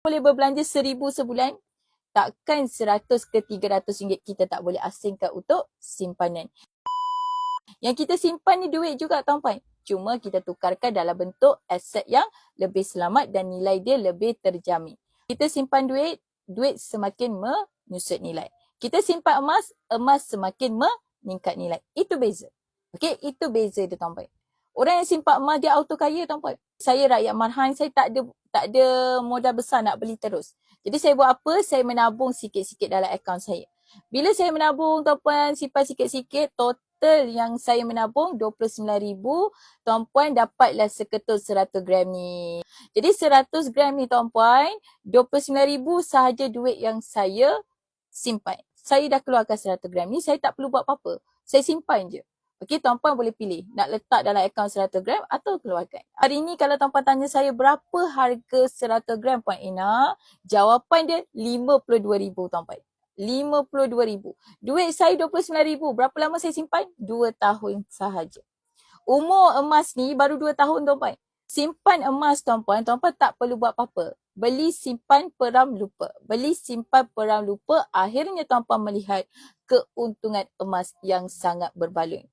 boleh berbelanja seribu sebulan, takkan seratus ke tiga ratus ringgit kita tak boleh asingkan untuk simpanan. Yang kita simpan ni duit juga tuan-puan. Cuma kita tukarkan dalam bentuk aset yang lebih selamat dan nilai dia lebih terjamin. Kita simpan duit, duit semakin menyusut nilai. Kita simpan emas, emas semakin meningkat nilai. Itu beza. Okey, itu beza dia tuan-puan. Orang yang simpan emas dia auto kaya tuan-puan. Saya rakyat marhain, saya tak ada tak ada modal besar nak beli terus. Jadi saya buat apa? Saya menabung sikit-sikit dalam akaun saya. Bila saya menabung tuan-puan simpan sikit-sikit, total yang saya menabung 29,000, tuan-puan dapatlah seketul 100 gram ni. Jadi 100 gram ni tuan-puan, 29,000 sahaja duit yang saya simpan. Saya dah keluarkan 100 gram ni, saya tak perlu buat apa-apa. Saya simpan je. Okey, tuan-puan boleh pilih nak letak dalam akaun 100 gram atau keluarkan. Hari ni kalau tuan-puan tanya saya berapa harga 100 gram Puan Ina, jawapan dia RM52,000 tuan-puan. RM52,000. Duit saya RM29,000. Berapa lama saya simpan? Dua tahun sahaja. Umur emas ni baru dua tahun tuan-puan. Simpan emas tuan-puan, tuan-puan tak perlu buat apa-apa. Beli simpan peram lupa. Beli simpan peram lupa, akhirnya tuan-puan melihat keuntungan emas yang sangat berbaloi.